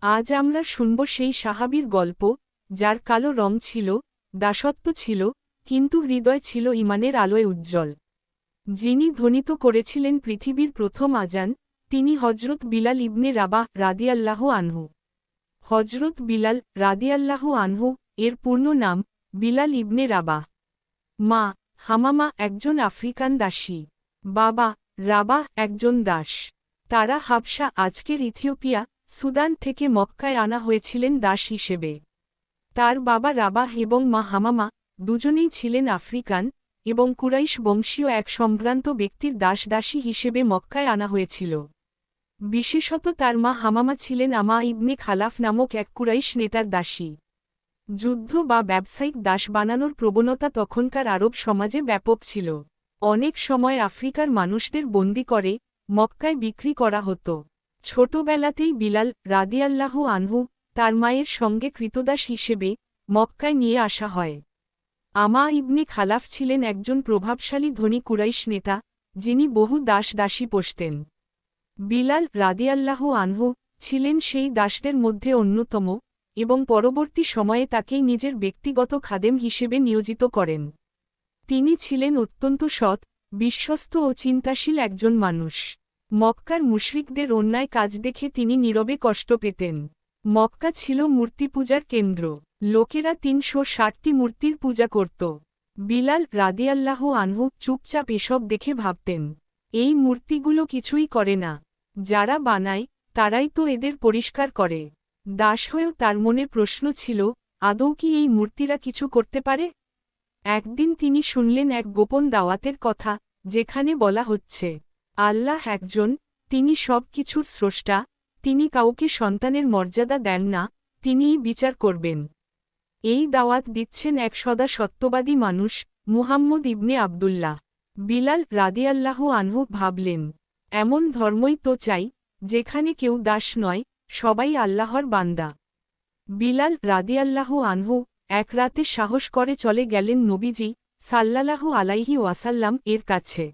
আজ আমরা শুনব সেই সাহাবীর গল্প, যার কালো রং ছিল, দাসত্ব ছিল, কিন্তু হৃদয় ছিল ইমানের আলোয় উজ্জ্বল। যিনি ধ্বনিত করেছিলেন পৃথিবীর প্রথম আজান, তিনি হজরত বিলাল ইবনে রাবাহ রাদিয়াল্লাহ আনহু। হজরত বিলাল রাদিয়াল্লাহ আনহু, এর পূর্ণ নাম, বিলাল ইবনে রাবাহ। মা, হামামা একজন আফ্রিকান দাসী। বাবা, রাবাহ একজন দাস। তারা হাবসা আজকের ইথিওপিয়া সুদান থেকে মক্কায় আনা হয়েছিলেন দাস হিসেবে। তার বাবা রাবাহ এবং মা হামামা দুজনেই ছিলেন আফ্রিকান এবং কুরাইশ বংশীয় এক সম্ভ্রান্ত ব্যক্তির দাস দাসী হিসেবে মক্কায় আনা হয়েছিল। বিশেষত তার মা হামামা ছিলেন আমা ইবনে খালাফ নামক এক কুরাইশ নেতার দাসী। যুদ্ধ বা ব্যবসায়িক দাস বানানোর প্রবণতা তখনকার আরব সমাজে ব্যাপক ছিল। অনেক সময় আফ্রিকার মানুষদের বন্দি করে মক্কায় বিক্রি করা হতো। ছোটবেলাতেই বিলাল রাদিয়াল্লাহ আনহু তার মায়ের সঙ্গে কৃতদাস হিসেবে মক্কায় নিয়ে আসা হয়। আমা ইবনে খালাফ ছিলেন একজন প্রভাবশালী ধনী কুরাইশ নেতা, যিনি বহু দাস দাসী পোষতেন। বিলাল রাদিয়াল্লাহ আনহু ছিলেন সেই দাসদের মধ্যে অন্যতম এবং পরবর্তী সময়ে তাকেই নিজের ব্যক্তিগত খাদেম হিসেবে নিয়োজিত করেন। তিনি ছিলেন অত্যন্ত সৎ, বিশ্বস্ত ও চিন্তাশীল একজন মানুষ। মক্কার মুশরিকদের অন্যায় কাজ দেখে তিনি নীরবে কষ্ট পেতেন। মক্কা ছিল মূর্তি পূজার কেন্দ্র। লোকেরা তিনশো ষাটটি মূর্তির পূজা করত। বিলাল রাদিয়াল্লাহ আনহু চুপচাপ এসব দেখে ভাবতেন, এই মূর্তিগুলো কিছুই করে না। যারা বানায়, তারাই তো এদের পরিষ্কার করে। দাস হয়েও তার মনে প্রশ্ন ছিল, আদৌ কি এই মূর্তিরা কিছু করতে পারে? একদিন তিনি শুনলেন এক গোপন দাওয়াতের কথা, যেখানে বলা হচ্ছে আল্লাহ একজন, তিনি সব কিছুর স্রষ্টা, তিনি কাউকে সন্তানের মর্যাদা দেন না, তিনিই বিচার করবেন। এই দাওয়াত দিচ্ছেন এক সদা সত্যবাদী মানুষ, মুহাম্মদ ইবনে আবদুল্লাহ। বিলাল রাদিয়াল্লাহ আনহু ভাবলেন, এমন ধর্মই তো চাই, যেখানে কেউ দাস নয়, সবাই আল্লাহর বান্দা। বিলাল রাদিয়াল্লাহ আনহু এক রাতে সাহস করে চলে গেলেন নবীজি সাল্লাল্লাহু আলাইহি ওয়াসাল্লাম এর কাছে।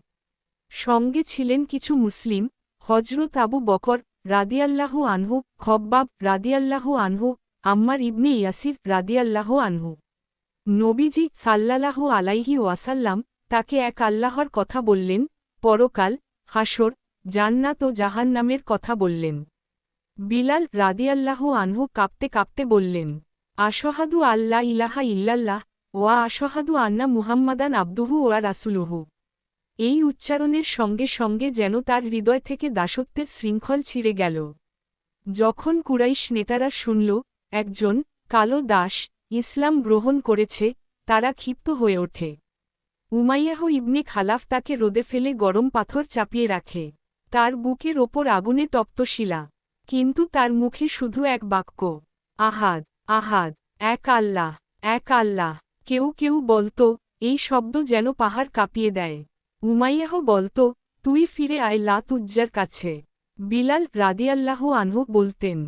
সঙ্গে ছিলেন কিছু মুসলিম হজরত আবু বকর রাদিয়াল্লাহু আনহু, খব্বাব রাদিয়াল্লাহু আনহু, আম্মার ইবনে ইয়াসির রাদিয়াল্লাহু আনহু। নবীজি সাল্লাল্লাহু আলাইহি ওয়াসাল্লাম তাকে এক আল্লাহর কথা বললেন, পরকাল হাসর জান্নাত ও জাহান্নামের কথা বললেন। বিলাল রাদিয়াল্লাহু আনহু কাঁপতে কাঁপতে বললেন, আশহাদু আল্লাহ ইলাহা ইল্লাল্লাহ, ওয়া আশহাদু আন্না মুহাম্মাদান আব্দুহু ওয়া রাসুলুহু। এই উচ্চারণের সঙ্গে সঙ্গে যেন তার হৃদয় থেকে দাসত্বের শৃঙ্খল ছিঁড়ে গেল। যখন কুরাইশ নেতারা শুনল, একজন কালো দাস ইসলাম গ্রহণ করেছে, তারা ক্ষিপ্ত হয়ে ওঠে। উমাইয়াহ ইবনে খালাফ তাকে রোদে ফেলে গরম পাথর চাপিয়ে রাখে। তার বুকের ওপর আগুনে তপ্ত শিলা। কিন্তু তার মুখে শুধু এক বাক্য, আহাদ আহাদ, এক আল্লাহ এক আল্লাহ, কেউ কেউ বলত, এই শব্দ যেন পাহাড় কাঁপিয়ে দেয়। উমাইয়াহ বলত, তুই ফিরে আয় লাতুজ্জার কাছে। বিলাল রাদিয়াল্লাহ আনহু বলতেন,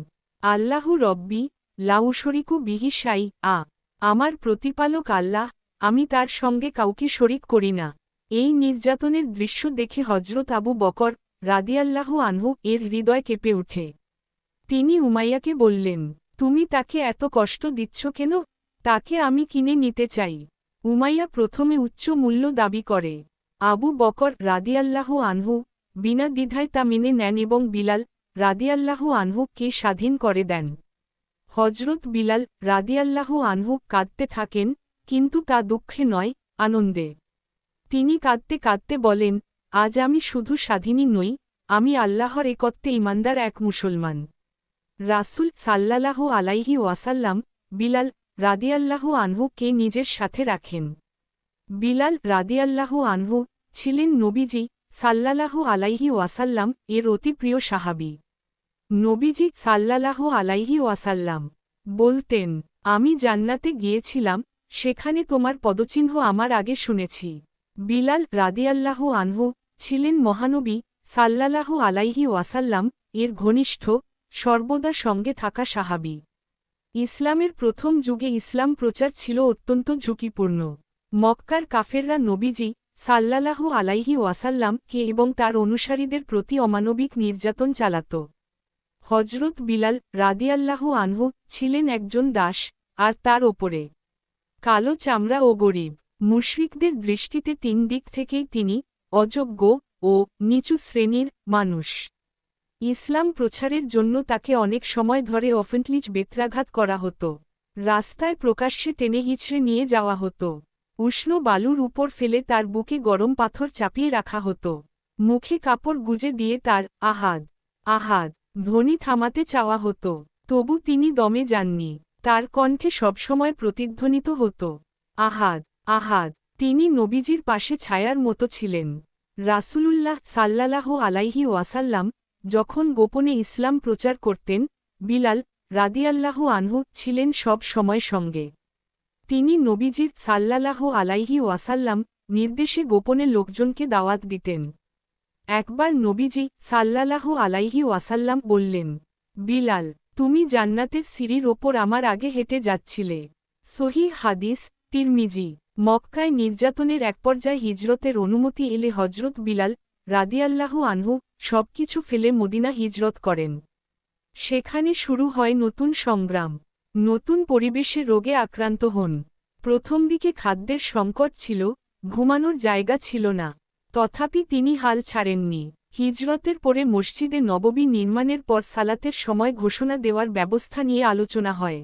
আল্লাহু রব্বি, লাউশরিকু বিহি সাই আ, আমার প্রতিপালক আল্লাহ, আমি তার সঙ্গে কাউকে শরিক করি না। এই নির্যাতনের দৃশ্য দেখে হজরত আবু বকর রাদিয়াল্লাহ আনহু এর হৃদয় কেঁপে উঠে তিনি উমাইয়াকে বললেন, তুমি তাকে এত কষ্ট দিচ্ছ কেন? তাকে আমি কিনে নিতে চাই। উমাইয়া প্রথমে উচ্চ মূল্য দাবি করে। আবু বকর রাদিয়াল্লাহ আনহু বিনা দ্বিধায় তা মেনে নেন এবং বিলাল রাদিয়াল্লাহ আনহু কে স্বাধীন করে দেন। হজরত বিলাল রাদিয়াল্লাহ আনহু কাঁদতে থাকেন, কিন্তু তা দুঃখে নয়, আনন্দে। তিনি কাঁদতে কাঁদতে বলেন, আজ আমি শুধু স্বাধীনই নই, আমি আল্লাহর একত্বে ইমানদার এক মুসলমান। রাসুল সাল্লাল্লাহ আলাইহি ওয়াসাল্লাম বিলাল রাদিয়াল্লাহ আনহু কে নিজের সাথে রাখেন। বিলাল রাদিয়াল্লাহ আনহু ছিলেন নবীজি সাল্লাল্লাহ আলাইহি ওয়াসাল্লাম এর অতি প্রিয় সাহাবি। নবীজি সাল্লাল্লাহ আলাইহি ওয়াসাল্লাম বলতেন, আমি জান্নাতে গিয়েছিলাম, সেখানে তোমার পদচিহ্ন আমার আগে শুনেছি। বিলাল রাদিয়াল্লাহ আনহু ছিলেন মহানবী সাল্লাল্লাহ আলাইহি ওয়াসাল্লাম এর ঘনিষ্ঠ, সর্বদা সঙ্গে থাকা সাহাবি। ইসলামের প্রথম যুগে ইসলাম প্রচার ছিল অত্যন্ত ঝুঁকিপূর্ণ। মক্কার কাফেররা নবীজি সাল্লাল্লাহু আলাইহি ওয়াসাল্লাম কে এবং তার অনুসারীদের প্রতি অমানবিক নির্যাতন চালাত। হজরত বিলাল রাদিয়াল্লাহু আনহু ছিলেন একজন দাস, আর তার ওপরে কালো চামড়া ও গরিব। মুশরিকদের দৃষ্টিতে তিন দিক থেকেই তিনি অযোগ্য ও নিচু শ্রেণির মানুষ। ইসলাম প্রচারের জন্য তাকে অনেক সময় ধরে অফেন্টলিজ বেত্রাঘাত করা হতো। রাস্তায় প্রকাশ্যে টেনে হিচড়ে নিয়ে যাওয়া হতো। উষ্ণ বালুর উপর ফেলে তার বুকে গরম পাথর চাপিয়ে রাখা হতো। মুখে কাপড় গুজে দিয়ে তার, আহাদ আহাদ ধ্বনি থামাতে চাওয়া হতো, তবু তিনি দমে যাননি। তার কণ্ঠে সবসময় প্রতিধ্বনিত হতো, আহাদ আহাদ, তিনি নবীজির পাশে ছায়ার মতো ছিলেন। রাসূলুল্লাহ সাল্লালাহ আলাইহি ওয়াসাল্লাম যখন গোপনে ইসলাম প্রচার করতেন, বিলাল রাদিয়াল্লাহু আনহু ছিলেন সব সময় সঙ্গে। তিনি নবীজির সাল্লালাহ আলাইহি ওয়াসাল্লাম নির্দেশে গোপনে লোকজনকে দাওয়াত দিতেন। একবার নবীজি সাল্লালাহ আলাইহি ওয়াসাল্লাম বললেন, বিলাল, তুমি জান্নাতের সিঁড়ির ওপর আমার আগে হেঁটে যাচ্ছিলে। সহি হাদিস, তিরমিজি, মক্কায় নির্যাতনের এক পর্যায়ে হিজরতের অনুমতি এলে হজরত বিলাল রাদিয়াল্লাহু আনহু সবকিছু ফেলে মদিনা হিজরত করেন। সেখানে শুরু হয় নতুন সংগ্রাম। নতুন পরিবেশে রোগে আক্রান্ত হন। প্রথম দিকে খাদ্যের সংকট ছিল, ঘুমানোর জায়গা ছিল না। তথাপি তিনি হাল ছাড়েননি। হিজরতের পরে মসজিদে নববী নির্মাণের পর সালাতের সময় ঘোষণা দেওয়ার ব্যবস্থা নিয়ে আলোচনা হয়।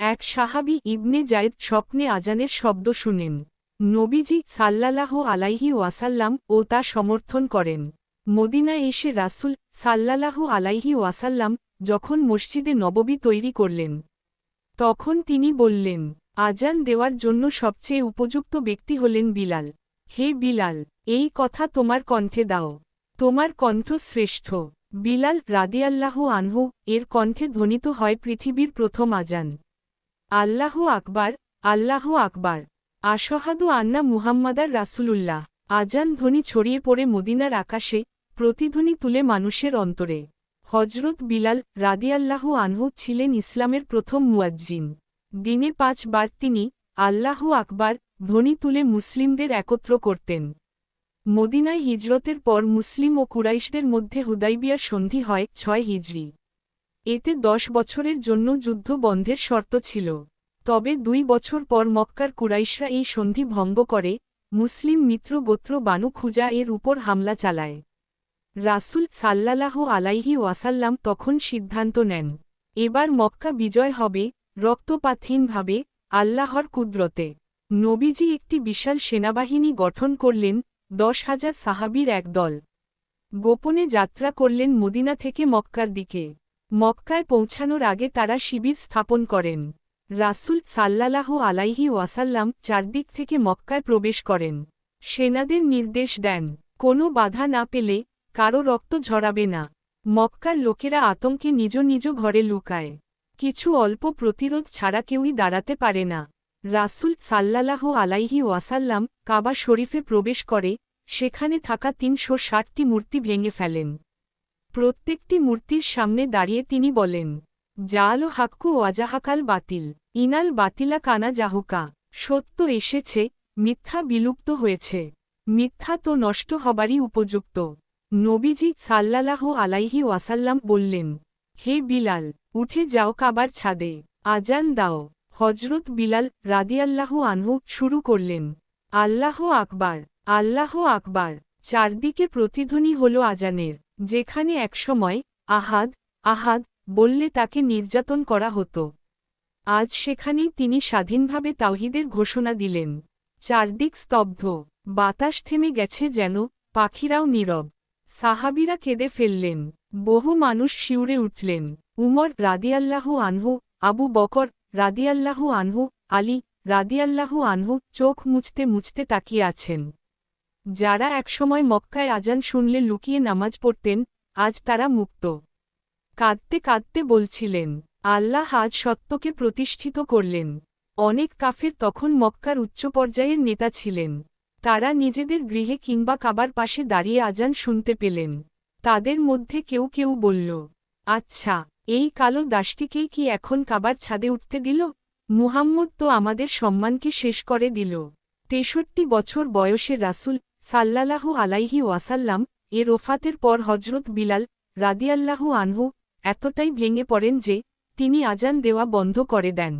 এক সাহাবি ইবনে জায়েদ স্বপ্নে আজানের শব্দ শুনেন। নবীজি সাল্লালাহ আলাইহি ওয়াসাল্লাম ও তা সমর্থন করেন। মদিনায় এসে রাসুল সাল্লালাহ আলাইহি ওয়াসাল্লাম যখন মসজিদে নববী তৈরি করলেন তখন তিনি বললেন, আজান দেওয়ার জন্য সবচেয়ে উপযুক্ত ব্যক্তি হলেন বিলাল। হে বিলাল, এই কথা তোমার কণ্ঠে দাও। তোমার কণ্ঠ শ্রেষ্ঠ। বিলাল রাদিয়াল্লাহু আনহু, এর কণ্ঠে ধ্বনিত হয় পৃথিবীর প্রথম আজান। আল্লাহ আকবার আল্লাহ আকবার। আশহাদু আন্না মুহাম্মাদার রাসুলুল্লাহ। আজান ধ্বনি ছড়িয়ে পড়ে মদিনার আকাশে, প্রতিধ্বনি তুলে মানুষের অন্তরে। হজরত বিলাল রাদিয়াল্লাহু আনহু ছিলেন ইসলামের প্রথম মুয়াজ্জিন। দিনে পাঁচবার তিনি আল্লাহ আকবার ধ্বনি তুলে মুসলিমদের একত্র করতেন। মদিনায় হিজরতের পর মুসলিম ও কুরাইশদের মধ্যে হুদাইবিয়ার সন্ধি হয় ছয় হিজরি। এতে দশ বছরের জন্য যুদ্ধ বন্ধের শর্ত ছিল। তবে দুই বছর পর মক্কার কুরাইশরা এই সন্ধি ভঙ্গ করে, মুসলিম মিত্র গোত্র বানু খুজা এর উপর হামলা চালায়। রাসুল সাল্লাহ আলাইহি ওয়াসাল্লাম তখন সিদ্ধান্ত নেন, এবার মক্কা বিজয় হবে, রক্তপাতহীনভাবে, আল্লাহর কুদরতে। নবীজি একটি বিশাল সেনাবাহিনী গঠন করলেন, দশ হাজার সাহাবির এক দল। গোপনে যাত্রা করলেন মদিনা থেকে মক্কার দিকে। মক্কায় পৌঁছানোর আগে তারা শিবির স্থাপন করেন। রাসুল সাল্লাহ আলাইহি ওয়াসাল্লাম চারদিক থেকে মক্কায় প্রবেশ করেন। সেনাদের নির্দেশ দেন, কোনো বাধা না পেলে কারও রক্ত ঝরাবে না। মক্কার লোকেরা আতঙ্কে নিজ নিজ ঘরে লুকায়। কিছু অল্প প্রতিরোধ ছাড়া কেউই দাঁড়াতে পারে না। রাসুল সাল্লালাহ আলাইহি ওয়াসাল্লাম কাবা শরীফে প্রবেশ করে, সেখানে থাকা তিনশো ষাটটি মূর্তি ভেঙে ফেলেন। প্রত্যেকটি মূর্তির সামনে দাঁড়িয়ে তিনি বলেন, জালো হাক্কু ওয়াজাহাকাল বাতিল, ইনাল বাতিলা কানা জাহুকা, সত্য এসেছে, মিথ্যা বিলুপ্ত হয়েছে, মিথ্যা তো নষ্ট হবারই উপযুক্ত। নবীজি সাল্লালাহ আলাইহি ওয়াসাল্লাম বললেন, হে বিলাল, উঠে যাও কাবার ছাদে, আজান দাও। হজরত বিলাল রাদিয়াল্লাহু আনহু শুরু করলেন, আল্লাহ আকবার আল্লাহ আকবার। চারদিকে প্রতিধ্বনি হল আজানের, যেখানে একসময় আহাদ আহাদ বললে তাকে নির্যাতন করা হতো। আজ সেখানেই তিনি স্বাধীনভাবে তাওহিদের ঘোষণা দিলেন, চারদিক স্তব্ধ, বাতাস থেমে গেছে যেন, পাখিরাও নীরব। সাহাবিরা কেঁদে ফেললেন। বহু মানুষ শিউরে উঠলেন। উমর রাদিয়াল্লাহু আনহু, আবু বকর রাদিয়াল্লাহু আনহু, আলী রাদিয়াল্লাহু আনহু চোখ মুছতে মুছতে তাকিয়ে আছেন। যারা একসময় মক্কায় আজান শুনলে লুকিয়ে নামাজ পড়তেন, আজ তারা মুক্ত। কাঁদতে কাঁদতে বলছিলেন, আল্লাহ আজ সত্যকে প্রতিষ্ঠিত করলেন। অনেক কাফের তখন মক্কার উচ্চ পর্যায়ের নেতা ছিলেন। তারা নিজেদের গৃহে কিংবা কাবার পাশে দাঁড়িয়ে আজান শুনতে পেলেন। তাদের মধ্যে কেউ কেউ বলল আচ্ছা এই কালো দাসটিকেই কি এখন কাবার ছাদে উঠতে দিল? মুহাম্মদ তো আমাদের সম্মানকে শেষ করে দিল। তেষট্টি বছর বয়সের রাসুল সাল্লালাহু আলাইহি ওয়াসাল্লাম এ ওফাতের পর হজরত বিলাল রাদিয়াল্লাহু আনহু এতটাই ভেঙে পড়েন যে তিনি আজান দেওয়া বন্ধ করে দেন।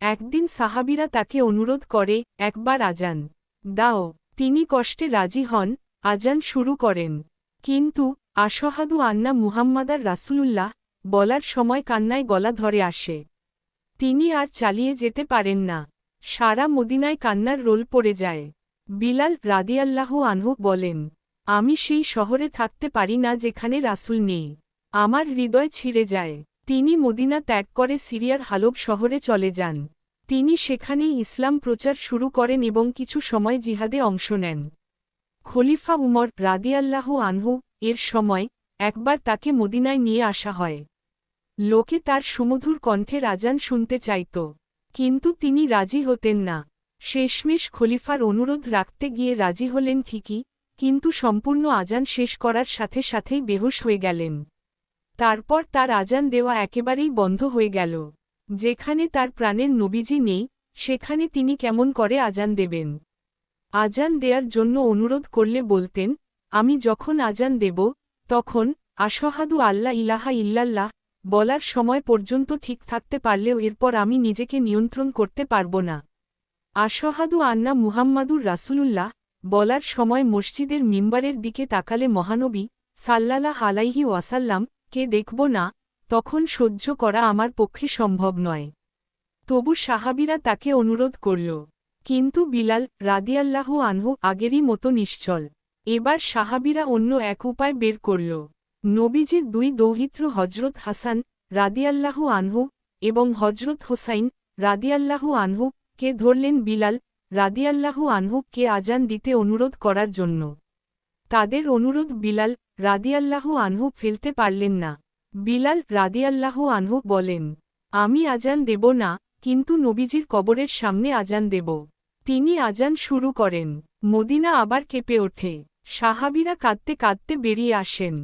একদিন সাহাবিরা তাকে অনুরোধ করে, একবার আজান। দাও, তিনি কষ্টে রাজি হন, আজান শুরু করেন। কিন্তু, আশহাদু আন্না মুহাম্মাদার রাসূলুল্লাহ, বলার সময় কান্নায় গলা ধরে আসে। তিনি আর চালিয়ে যেতে পারেন না। সারা মদিনায় কান্নার রোল পড়ে যায়। বিলাল রাদিয়াল্লাহু আনহু বলেন, আমি সেই শহরে থাকতে পারি না যেখানে রাসূল নেই। আমার হৃদয় ছিঁড়ে যায়। তিনি মদিনা ত্যাগ করে সিরিয়ার হালব শহরে চলে যান। তিনি সেখানেই ইসলাম প্রচার শুরু করেন এবং কিছু সময় জিহাদে অংশ নেন। খলিফা উমর রাদিয়াল্লাহু আনহু এর সময় একবার তাকে মদিনায় নিয়ে আসা হয়। লোকে তার সুমধুর কণ্ঠের আজান শুনতে চাইত, কিন্তু তিনি রাজি হতেন না। শেষমেশ খলিফার অনুরোধ রাখতে গিয়ে রাজি হলেন ঠিকই, কিন্তু সম্পূর্ণ আজান শেষ করার সাথে সাথেই বেহুশ হয়ে গেলেন। তারপর তার আজান দেওয়া একেবারেই বন্ধ হয়ে গেল। যেখানে তার প্রাণের নবীজি নেই, সেখানে তিনি কেমন করে আজান দেবেন? আজান দেয়ার জন্য অনুরোধ করলে বলতেন, আমি যখন আজান দেব, তখন আশহাদু আল্লাহ ইলাহা ইল্লাল্লাহ বলার সময় পর্যন্ত ঠিক থাকতে পারলেও এরপর আমি নিজেকে নিয়ন্ত্রণ করতে পারব না। আশহাদু আন্না মুহাম্মাদুর রাসূলুল্লাহ বলার সময় মসজিদের মিম্বারের দিকে তাকালে মহানবী সাল্লালাহ আলাইহি ওয়াসাল্লাম, কে দেখব না? তখন সহ্য করা আমার পক্ষে সম্ভব নয়। তবু সাহাবিরা তাকে অনুরোধ করল, কিন্তু বিলাল রাদিয়াল্লাহু আনহু আগেরই মতো নিশ্চল। এবার সাহাবিরা অন্য এক উপায় বের করল, নবীজির দুই দৌহিত্র হজরত হাসান রাদিয়াল্লাহু আনহু এবং হজরত হোসাইন রাদিয়াল্লাহু আনহু কে ধরলেন বিলাল রাদিয়াল্লাহু আনহু কে আজান দিতে অনুরোধ করার জন্য। তাদের অনুরোধ বিলাল রাদিয়াল্লাহু আনহু ফেলতে পারলেন না। বিলাল রাদিয়াল্লাহু আনহু বলেন, আমি আজান দেব না, কিন্তু নবীজির কবরের সামনে আজান দেব। তিনি আজান শুরু করেন, মদিনা আবার কেঁপে ওঠে। সাহাবিরা কাঁদতে কাঁদতে বেরিয়ে আসেন।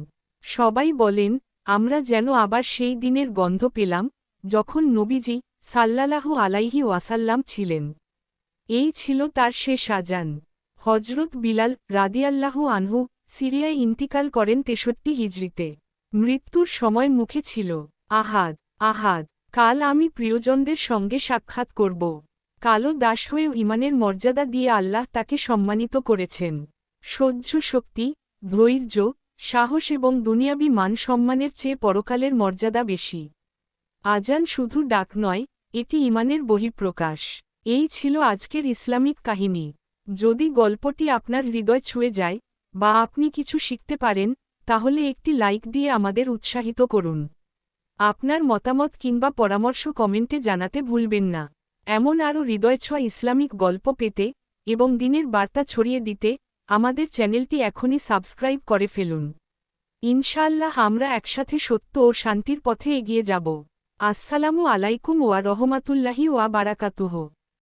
সবাই বলেন, আমরা যেন আবার সেই দিনের গন্ধ পেলাম, যখন নবীজি সাল্লালাহু আলাইহি ওয়াসাল্লাম ছিলেন। এই ছিল তার শেষ আজান। হজরত বিলাল রাদিয়াল্লাহু আনহু সিরিয়ায় ইন্তিকাল করেন তেষট্টি হিজড়িতে। মৃত্যুর সময় মুখে ছিল, আহাদ আহাদ, কাল আমি প্রিয়জনদের সঙ্গে সাক্ষাৎ করব। কালো দাস হয়েও ইমানের মর্যাদা দিয়ে আল্লাহ তাকে সম্মানিত করেছেন। সহ্য শক্তি, ধৈর্য, সাহস এবং দুনিয়াবি মান সম্মানের চেয়ে পরকালের মর্যাদা বেশি। আজান শুধু ডাক নয়, এটি ইমানের বহিঃপ্রকাশ। এই ছিল আজকের ইসলামিক কাহিনী। যদি গল্পটি আপনার হৃদয় ছুঁয়ে যায় বা আপনি কিছু শিখতে পারেন তাহলে একটি লাইক দিয়ে আমাদের উৎসাহিত করুন। আপনার মতামত কিংবা পরামর্শ কমেন্টে জানাতে ভুলবেন না। এমন আরও হৃদয়ছোঁয়া ইসলামিক গল্প পেতে এবং দিনের বার্তা ছড়িয়ে দিতে আমাদের চ্যানেলটি এখনই সাবস্ক্রাইব করে ফেলুন। ইনশাআল্লাহ আমরা একসাথে সত্য ও শান্তির পথে এগিয়ে যাব। আসসালামু আলাইকুম ওয়া রহমাতুল্লাহি ওয়া বারাকাতুহ।